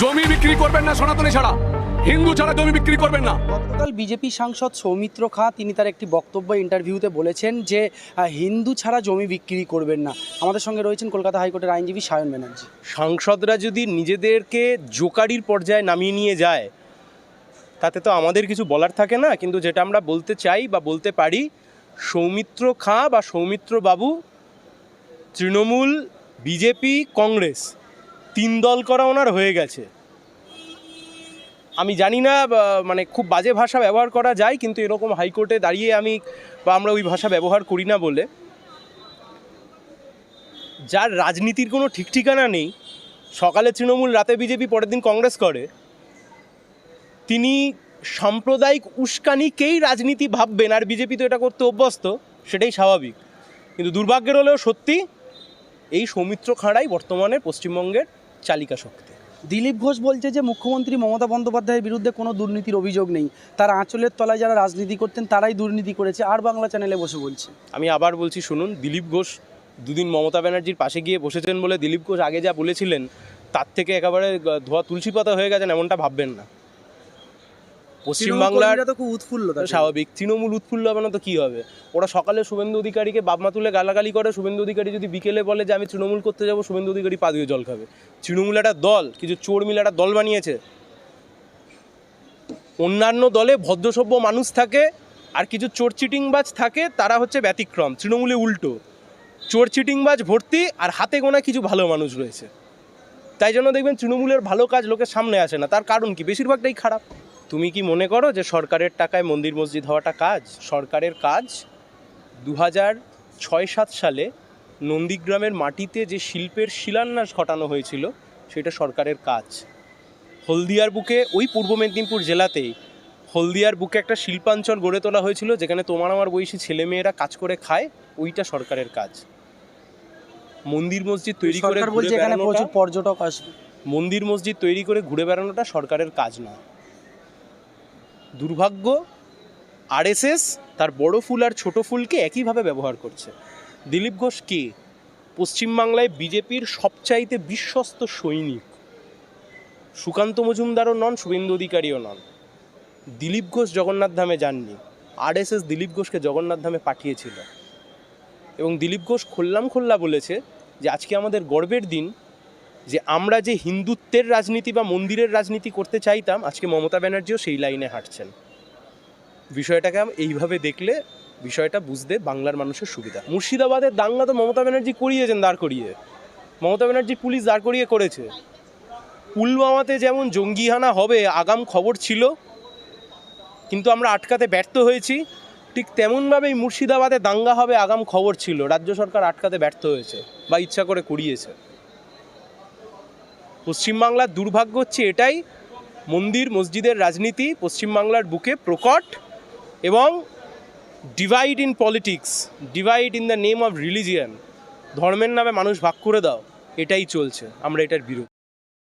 জমি বিক্রি করবেন না সনাতনী ছাড়া। হিন্দু ছাড়া জমি বিক্রি করবেন না। গতকাল বিজেপি সাংসদ সৌমিত্র খাঁ তিনি তার একটি বক্তব্য ইন্টারভিউতে বলেছেন যে হিন্দু ছাড়া জমি বিক্রি করবেন না। আমাদের সঙ্গে রয়েছেন কলকাতা হাইকোর্টের আইনজীবী সায়ন ব্যানার্জি। সাংসদরা যদি নিজেদেরকে জোকারির পর্যায়ে নামিয়ে নিয়ে যায় তাতে তো আমাদের কিছু বলার থাকে না। কিন্তু যেটা আমরা বলতে চাই বা বলতে পারি সৌমিত্র খাঁ বা সৌমিত্র বাবু তৃণমূল বিজেপি কংগ্রেস তিন দল করা ওনার হয়ে গেছে। আমি জানি না মানে খুব বাজে ভাষা ব্যবহার করা যায়, কিন্তু এরকম হাইকোর্টে দাঁড়িয়ে আমি বা আমরা ওই ভাষা ব্যবহার করি না বলে। যার রাজনীতির কোনো ঠিক ঠিকানা নেই, সকালে তৃণমূল, রাতে বিজেপি, পরের দিন কংগ্রেস করে, তিনি সাম্প্রদায়িক উস্কানিকেই রাজনীতি ভাববেন, আর বিজেপি তো এটা করতে অভ্যস্ত, সেটাই স্বাভাবিক। কিন্তু দুর্ভাগ্যের হলেও সত্যি, এই সৌমিত্র খাঁড়াই বর্তমানে পশ্চিমবঙ্গের চালিকা শক্তি। দিলীপ ঘোষ বলছে যে, মুখ্যমন্ত্রী মমতা বন্দ্যোপাধ্যায়ের বিরুদ্ধে কোনো দুর্নীতির অভিযোগ নেই। তার আঁচলের তলায় যারা রাজনীতি করতেন, তারাই দুর্নীতি করেছে। আর বাংলা চ্যানেলে বসে বলছে। আমি আবার বলছি, শুনুন, দিলীপ ঘোষ দুদিন মমতা ব্যানার্জির পাশে গিয়ে বসেছেন বলে দিলীপ ঘোষ আগে যা বলেছিলেন, তার থেকে একেবারে ধোয়া তুলসী পাতা হয়ে গেছেন, এমনটা ভাববেন না। পশ্চিমবাংলার তো খুব উৎফুল্ল স্বাভাবিক। তৃণমূল উৎফুল্ল হবে না তো কী হবে? ওরা সকালে শুভেন্দু অধিকারীকে বাপমা তুলে গালাগালি করে শুভেন্দু অধিকারী যদি বিকেলে বলে যে আমি তৃণমূল করতে যাব শুভেন্দু অধিকারী পা দিয়ে জল খাবে। তৃণমূল একটা দল কিছু চোর মিলে একটা দল বানিয়েছে। অন্যান্য দলে ভদ্রসভ্য মানুষ থাকে আর কিছু চোর চিটিংবাজ থাকে তারা হচ্ছে ব্যতিক্রম তৃণমূলে উল্টো। চোর চিটিংবাজ ভর্তি আর হাতে গোনা কিছু ভালো মানুষ রয়েছে। তাই জন্য দেখবেন তৃণমূলের ভালো কাজ লোকের সামনে আসে না। তার কারণ কি? বেশিরভাগটাই খারাপ। তুমি কি মনে করো যে সরকারের টাকায় মন্দির মসজিদ হওয়াটা কাজ? সরকারের কাজ দু হাজার ছয় সাত সালে নন্দীগ্রামের মাটিতে যে শিল্পের শিলান্যাস ঘটানো হয়েছিল সেটা সরকারের কাজ। হলদিয়ার বুকে ওই পূর্ব মেদিনীপুর জেলাতেই হলদিয়ার বুকে একটা শিল্পাঞ্চল গড়ে তোলা হয়েছিল যেখানে তোমার আমার বয়সী ছেলেমেয়েরা কাজ করে খায় ওইটা সরকারের কাজ। মন্দির মসজিদ তৈরি করে প্রচুর পর্যটক আসবে। মন্দির মসজিদ তৈরি করে ঘুরে বেড়ানোটা সরকারের কাজ নয়। দুর্ভাগ্য, আরএসএস তার বড় ফুল আর ছোট ফুলকে একইভাবে ব্যবহার করছে। দিলীপ ঘোষ কে? পশ্চিমবাংলায় বিজেপির সবচাইতে বিশ্বস্ত সৈনিক। সুকান্ত মজুমদারও নন, শুভেন্দু অধিকারীও নন। দিলীপ ঘোষ জগন্নাথ ধামে যাননি। আরএসএস দিলীপ ঘোষকে জগন্নাথ ধামে পাঠিয়েছিল। এবং দিলীপ ঘোষ খোল্লাম খোল্লা বলেছে যে, আজকে আমাদের গর্বের দিন যে আমরা যে হিন্দুত্বের রাজনীতি বা মন্দিরের রাজনীতি করতে চাইতাম, আজকে মমতা ব্যানার্জিও সেই লাইনে হাঁটছেন। বিষয়টাকে এইভাবে দেখলে বিষয়টা বুঝতে বাংলার মানুষের সুবিধা। মুর্শিদাবাদের দাঙ্গা তো মমতা ব্যানার্জি করিয়েছেন, দাঁড় করিয়ে। মমতা ব্যানার্জি পুলিশ দাঁড় করিয়ে করেছে। পুলওয়ামাতে যেমন জঙ্গিহানা হবে, আগাম খবর ছিল। কিন্তু আমরা আটকাতে ব্যর্থ হয়েছি। ঠিক তেমনভাবেই মুর্শিদাবাদে দাঙ্গা হবে, আগাম খবর ছিল। রাজ্য সরকার আটকাতে ব্যর্থ হয়েছে বা ইচ্ছা করে করিয়েছে। পশ্চিমবাংলার দুর্ভাগ্য হচ্ছে এটাই, মন্দির, মসজিদের রাজনীতি পশ্চিমবাংলার বুকে প্রকট এবং divide in politics divide in the name of religion ধর্মের নামে মানুষ ভাগ করে দাও, এটাই চলছে, আমরা এটার বিরুদ্ধে